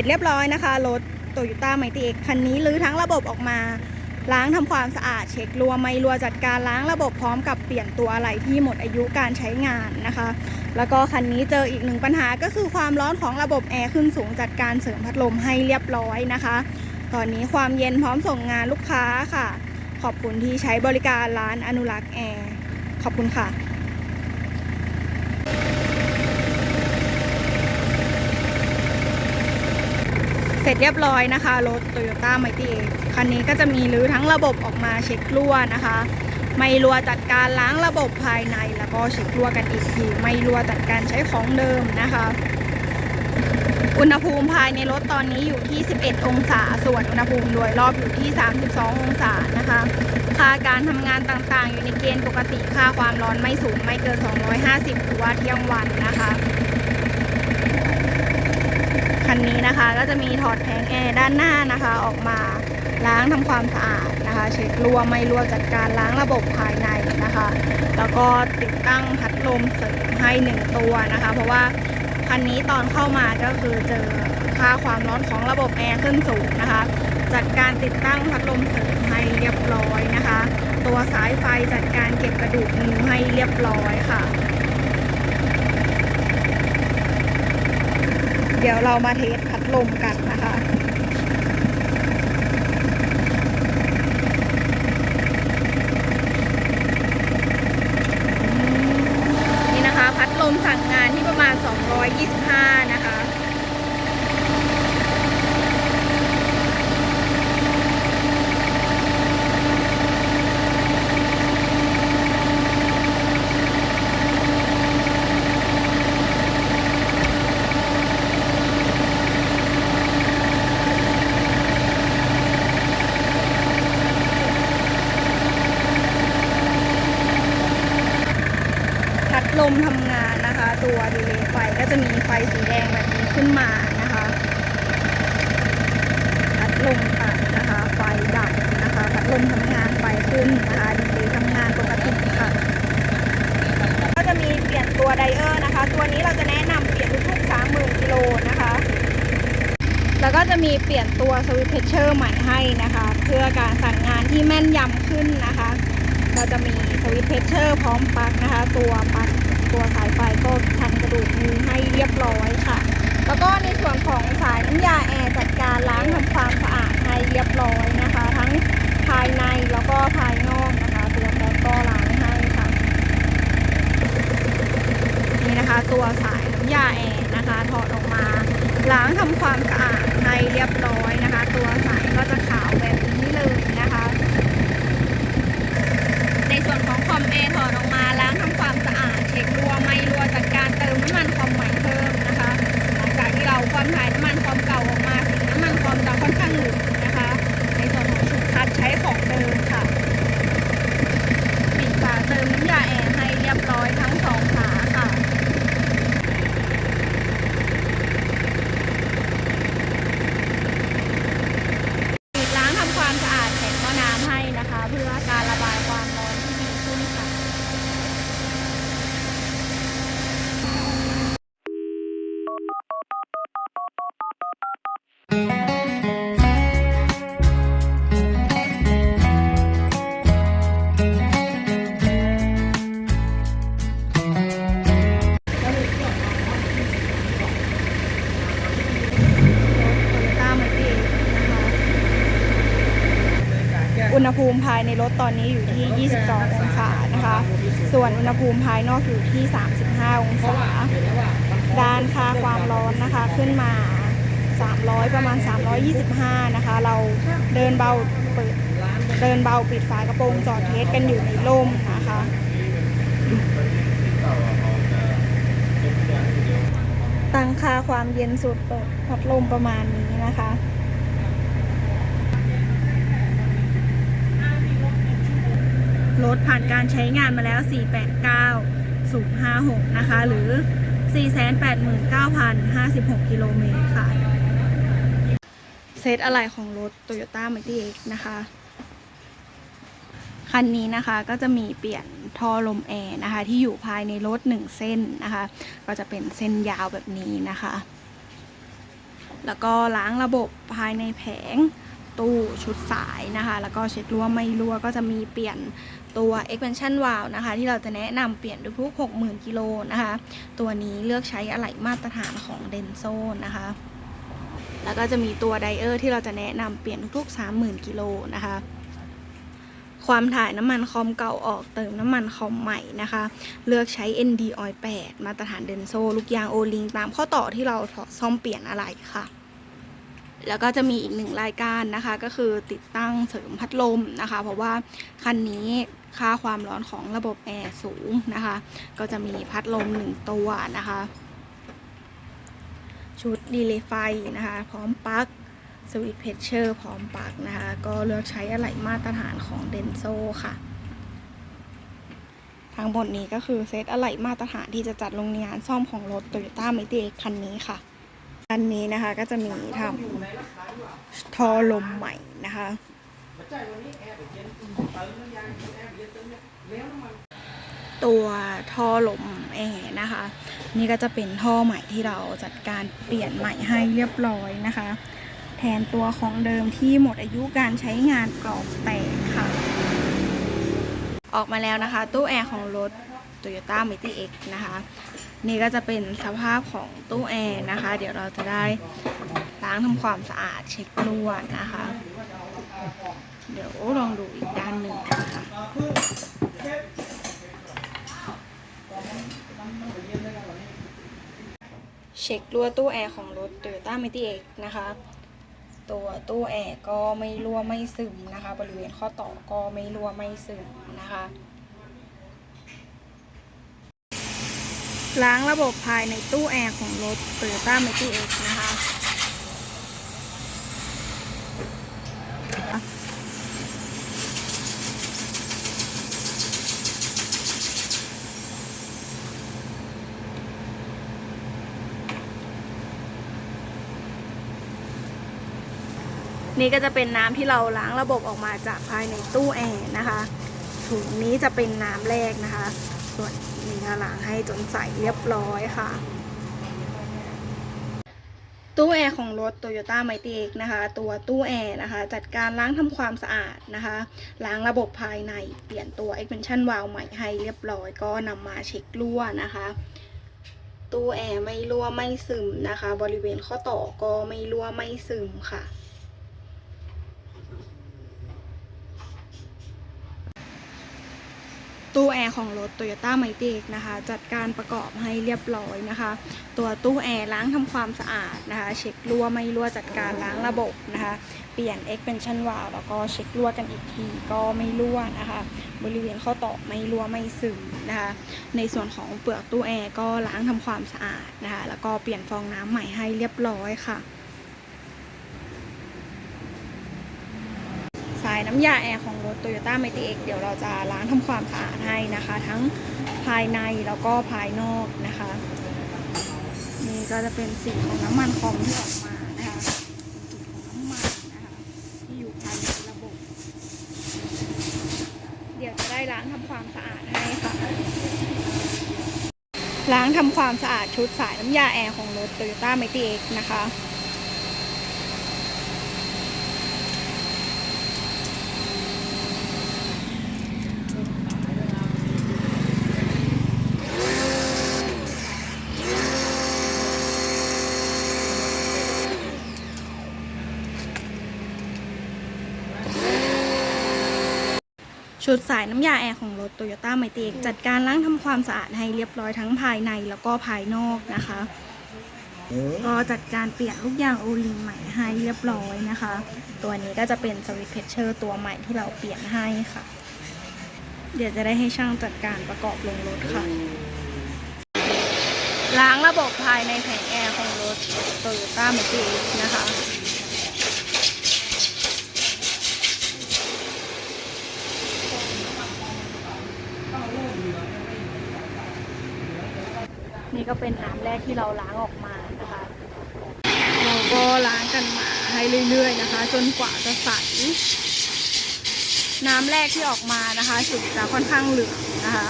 ร็จเรียบร้อยนะคะรถโตโยต้าไมติเอกคันนี้รื้อทั้งระบบออกมา ล้างทำความสะอาด เช็ครัวไม่รัวจัดการล้างระบบพร้อมกับเปลี่ยนตัวอะไหล่ที่หมดอายุการใช้งานนะคะ แล้วก็คันนี้เจออีกหนึ่งปัญหาก็คือความร้อนของระบบแอร์ขึ้นสูงจัดการเสริมพัดลมให้เรียบร้อยนะคะ ตอนนี้ความเย็นพร้อมส่งงานลูกค้าค่ะ ขอบคุณที่ใช้บริการร้านอนุรักษ์แอร์ขอบคุณค่ะ ร็จเรียบร้อยนะคะ รถ Toyota m i g h t y คันนี้ก็จะมีรื้อทั้งระบบออกมาเช็ครั่วนะคะ ไม่รั่วจัดการล้างระบบภายใน แล้วก็เช็ครั่วกันอีกทีไม่รั่วจัดการใช้ของเดิมนะคะ อุณหภูมิภายในรถตอนนี้อยู่ที่ 11 องศา ส่วนอุณหภูมิโดยรอบอยู่ที่ 32 องศานะคะค่าการทำงานต่างๆ อยู่ในเกณฑ์ปกติค่าความร้อนไม่สูงไม่เกิน 250หรือว่าเที่ยงวันนะคะ คันนี้นะคะ ก็จะมีถอดแผงแอร์ด้านหน้านะคะ ออกมาล้างทำความสะอาดนะคะ เช็ครั่วไม่รั่วจัดการล้างระบบภายในนะคะ แล้วก็ติดตั้งพัดลมเสริมให้หนึ่งตัวนะคะ เพราะว่าคันนี้ตอนเข้ามาก็คือเจอค่าความร้อนของระบบแอร์ขึ้นสูงนะคะ จัดการติดตั้งพัดลมเสริมให้เรียบร้อยนะคะ ตัวสายไฟจัดการเก็บกระดูกนิ้วให้เรียบร้อยค่ะ เดี๋ยวเรามาเทสพัดลมกันนะคะนี่นะคะ พัดลมสั่งงานที่ประมาณ 225 นะคะ พัดลมทำงานนะคะ ตัวดีเลย์ไฟก็จะมีไฟสีแดงแบบนี้ขึ้นมานะคะ พัดลมตัดนะคะ ไฟดับนะคะ พัดลมทำงานไฟขึ้นนะคะดีเลย์ทำงานปกติค่ะ ก็จะมีเปลี่ยนตัวไดเออร์นะคะ ตัวนี้เราจะแนะนำเปลี่ยนทุกๆ30,000กิโลนะคะ แล้วก็จะมีเปลี่ยนตัว สวิตช์เพชเชอร์ใหม่ให้นะคะ เพื่อการสั่งงานที่แม่นยำขึ้นนะคะก็จะมีสวิตช์เพชเชอร์พร้อมปลั๊กนะคะ ตัวปลั๊กตัวสายไฟก็ทันกระดูกมือให้เรียบร้อยค่ะ แล้วก็ในส่วนของสายน้ำยาแอร์จัดการล้างทำความสะอาดให้เรียบร้อยนะคะ ทั้งภายในแล้วก็ภายนอกนะคะตัวแป๊บก็ล้างให้ค่ะนี่นะคะ ตัวสายน้ำยาแอร์นะคะถอดออกมา ล้างทำความสะอาดให้เรียบร้อยนะคะ ตัวสายก็จะขาวแบบนี้เลยนะคะ ในส่วนของคอมแอร์ถอดออกมาล้างทำความสะอาด เช็ครั่วไม่รั่วจัดการเติมน้ำมันคอมใหม่เพิ่มนะคะ หลังจากที่เราความถ่ายน้ำมันคอมเก่าออกมาสีน้ำมันคอมจะค่อนข้างเหลืองนะคะ ในส่วนของชุดคัดใช้ของเดิมค่ะ ปิดฝาเติมน้ำยาแอร์ให้เรียบร้อยทั้งสองฝาค่ะ ปิดล้างทำความสะอาดแผงหม้อน้ำให้นะคะ เพื่อการระบายความร้อนที่ดีขึ้นค่ะ Toyota m i g h t นะคะ อุณหภูมิภายในรถตอนนี้อยู่ที่ 22 องศานะคะ ส่วนอุณหภูมิภายนอกอยู่ที่ 35 องศา ด้านค่าความร้อนนะคะขึ้นมา 300 ประมาณ 325 นะคะ เราเดินเบาเปิดเดินเบาปิดฝากระโปรงจอดเทสกันอยู่ในร่มนะคะตั้งค่าความเย็นสุดเปิดพัดลมประมาณนี้นะคะรถผ่านการใช้งานมาแล้ว 489 056 นะคะ หรือ 489,056 กิโลเมตรค่ะ เซตอะไรของรถ Toyota m i g h t X นะคะ คันนี้นะคะก็จะมีเปลี่ยนท่อลมแอร์นะคะ ที่อยู่ภายในรถหนึ่งเส้นนะคะ ก็จะเป็นเส้นยาวแบบนี้นะคะ แล้วก็ล้างระบบภายในแผงตู้ชุดสายนะคะ แล้วก็เช็ครั่วไม่รั่วก็จะมีเปลี่ยนตัว expansion valve นะคะ ที่เราจะแนะนำเปลี่ยนทุกๆ60,000กิโลนะคะ ตัวนี้เลือกใช้อะไหล่มาตรฐานของ Denso นะคะ แล้วก็จะมีตัวไดเออร์ที่เราจะแนะนำเปลี่ยนทุกๆ 30,000 กิโลนะคะ ความถ่ายน้ำมันคอมเก่าออกเติมน้ำมันคอมใหม่นะคะ เลือกใช้ ND Oil 8 มาตรฐานเดนโซลูกยางโอลิงตามข้อต่อที่เราซ่อมเปลี่ยนอะไรค่ะ แล้วก็จะมีอีกหนึ่งรายการนะคะ ก็คือติดตั้งเสริมพัดลมนะคะ เพราะว่าคันนี้ค่าความร้อนของระบบแอร์สูงนะคะ ก็จะมีพัดลมหนึ่งตัวนะคะ ชุดดีเลย์ไฟนะคะ พร้อมปลั๊กสวิตช์เพชเชอร์พร้อมปลั๊กนะคะ ก็เลือกใช้อะไหล่มาตรฐานของเดนโซค่ะ ทั้งหมดนี้ก็คือเซตอะไหล่มาตรฐานที่จะจัดลงในงานซ่อมของรถ Toyota m i t i คันนี้ค่ะคันนี้นะคะก็จะมีทำท่อลมใหม่นะคะ ตัวท่อลมแอร์นะคะ นี่ก็จะเป็นท่อใหม่ที่เราจัดการเปลี่ยนใหม่ให้เรียบร้อยนะคะ แทนตัวของเดิมที่หมดอายุการใช้งานกรอบแตกค่ะ ออกมาแล้วนะคะ ตู้แอร์ของรถ Toyota m i t i X นะคะ นี่ก็จะเป็นสภาพของตู้แอร์นะคะ เดี๋ยวเราจะได้ล้างทำความสะอาดเช็ครั่วนะคะ เดี๋ยวลองดูอีกด้านหนึ่งนะคะ เช็ครั่วตู้แอร์ของรถ Toyota m i t i X นะคะ ตัวตู้แอร์ก็ไม่รั่วไม่ซึมนะคะ บริเวณข้อต่อก็ไม่รั่วไม่ซึมนะคะ ล้างระบบภายในตู้แอร์ของรถ Toyota m i t i X นะคะ นี่ก็จะเป็นน้ำที่เราล้างระบบออกมาจากภายในตู้แอร์นะคะถุงนี้จะเป็นน้ำแรกนะคะ ส่วนนี้ก็ล้างให้จนใสเรียบร้อยค่ะ ตู้แอร์ของรถ Toyota m i t i X นะคะ ตัวตู้แอร์นะคะ จัดการล้างทำความสะอาดนะคะ ล้างระบบภายในเปลี่ยนตัว expansion valve ใหม่ให้เรียบร้อย ก็นำมาเช็ครั่วนะคะตู้แอร์ไม่รั่วไม่ซึมนะคะ บริเวณข้อต่อก็ไม่รั่วไม่ซึมค่ะ ตู้แอร์ของรถ Toyota m i t i X นะคะ จัดการประกอบให้เรียบร้อยนะคะ ตัวตู้แอร์ล้างทำความสะอาดนะคะ เช็ครั่วไม่รั่วจัดการล้างระบบนะคะ เปลี่ยน expansion valve แล้วก็เช็ครั่วกันอีกทีก็ไม่รั่วนะคะ บริเวณข้อต่อไม่รั่วไม่ซึมนะคะ ในส่วนของเปลือกตู้แอร์ก็ล้างทำความสะอาดนะคะ แล้วก็เปลี่ยนฟองน้ำใหม่ให้เรียบร้อยค่ะ สาย น้ำยาแอร์ของรถ Toyota m i t i X เดี๋ยวเราจะล้างทำความสะอาดให้นะคะ ทั้งภายในแล้วก็ภายนอกนะคะ นี่ก็จะเป็นสีของน้ำมันคอมที่ออกมานะคะสีของน้ำมันนะคะที่อยู่ภายในระบบ เดี๋ยวจะได้ล้างทำความสะอาดให้ค่ะล้างทำความสะอาดชุดสายน้ำยาแอร์ของรถ Toyota m i t i X นะคะ ชุดสายน้ำยาแอร์ของรถ Toyota m i t i X จัดการล้างทำความสะอาดให้เรียบร้อยทั้งภายในแล้วก็ภายนอกนะคะ ก็จัดการเปลี่ยนลูกยางโอลิงใหม่ให้เรียบร้อยนะคะ ตัวนี้ก็จะเป็นสวิตช์เพชเชอร์ตัวใหม่ที่เราเปลี่ยนให้ค่ะ เดี๋ยวจะได้ให้ช่างจัดการประกอบลงรถค่ะ ล้างระบบภายในแผงแอร์ของรถ Toyota m i t i X นะคะ นี่ก็เป็นน้ำแรกที่เราล้างออกมานะคะ เราก็ล้างกันมาให้เรื่อยๆนะคะ จนกว่าจะใสน้ำแรกที่ออกมานะคะสีจะค่อนข้างเหลืองนะคะ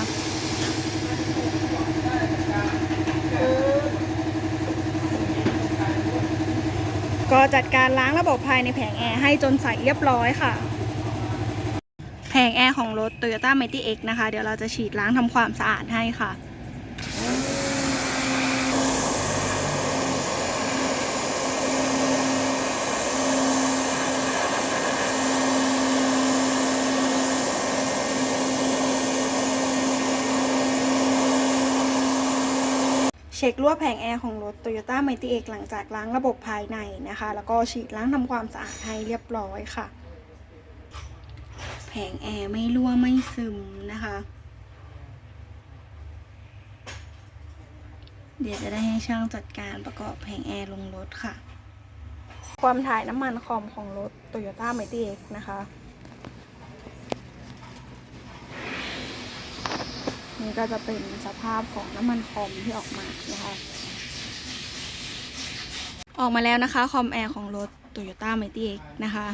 ก็จัดการล้างระบบภายในแผงแอร์ให้จนใสเรียบร้อยค่ะ แผงแอร์ของรถ Toyota m i t y X นะคะ เดี๋ยวเราจะฉีดล้างทำความสะอาดให้ค่ะ เช็ครั่วแผงแอร์ของรถ Toyota m i g h t y X หลังจากล้างระบบภายในนะคะ แล้วก็ฉีดล้างทำความสะอาดให้เรียบร้อยค่ะ แผงแอร์ไม่รั่วไม่ซึมนะคะ เดี๋ยวจะได้ให้ช่างจัดการประกอบแผงแอร์ลงรถค่ะ ความถ่ายน้ำมันคอมของรถ Toyota m i g h t y X นะคะ นี่ก็จะเป็นสภาพของน้ำมันคอมที่ออกมานะคะออกมาแล้วนะคะ คอมแอร์ของรถ Toyota m i t y X นะคะ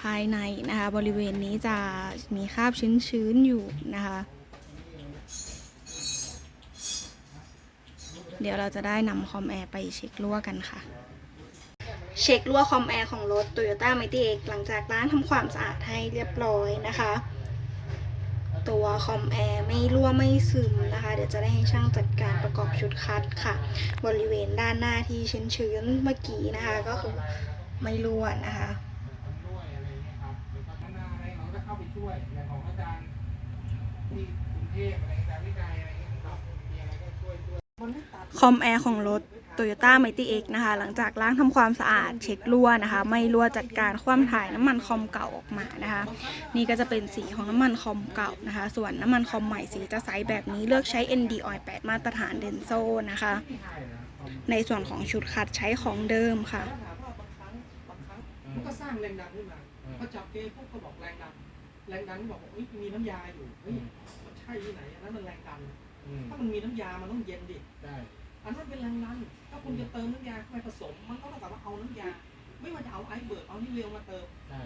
ภายในนะคะ บริเวณนี้จะมีคราบชื้นๆอยู่นะคะ เดี๋ยวเราจะได้นำคอมแอร์ไปเช็ครั่วกันค่ะ เช็ครั่วคอมแอร์ของรถ Toyota m i t y X หลังจากล้างทำความสะอาดให้เรียบร้อยนะคะ ตัวคอมแอร์ไม่รั่วไม่ซึมนะคะ เดี๋ยวจะได้ให้ช่างจัดการประกอบชุดคัดค่ะ บริเวณด้านหน้าที่ชื้นๆเมื่อกี้นะคะ ก็คือไม่รั่วนะคะช่วยอย่างของอาจารย์ที่กรุงเทพอะไรอาจารย์วิจัยอะไรอย่างเงี้ยครับมีอะไรก็ช่วยช่วย คอมแอร์ของรถ Toyota m i g h t y X นะคะ หลังจากล้างทำความสะอาดเช็ครั่วนะคะ ไม่รั่วจัดการคว่ำถ่ายน้ำมันคอมเก่าออกมานะคะ นี่ก็จะเป็นสีของน้ำมันคอมเก่านะคะ ส่วนน้ำมันคอมใหม่สีจะใสแบบนี้เลือกใช้ ND Oil 8 มาตรฐานเดนโซนะคะ ในส่วนของชุดคัดใช้ของเดิมค่ะก็สร้างแรงดันขึ้นมาพอจับเกมพวกก็บอกแรงดัน แรงดันบอกว่ามีน้ำยาอยู่เฮ้ยมันใช่ที่ไหนนนั้นมันแรงดัน ถ้ามันมีน้ำยา มันต้องเย็นดิ ใช่อันนั้นเป็นแรงดัน ถ้าคุณจะเติมน้ำยาเข้าไปผสม มันก็ต้องกลับมาเอาน้ำยา ไม่ว่าจะเอาไอซ์เบิร์กเอานิเวลมาเติม ใช่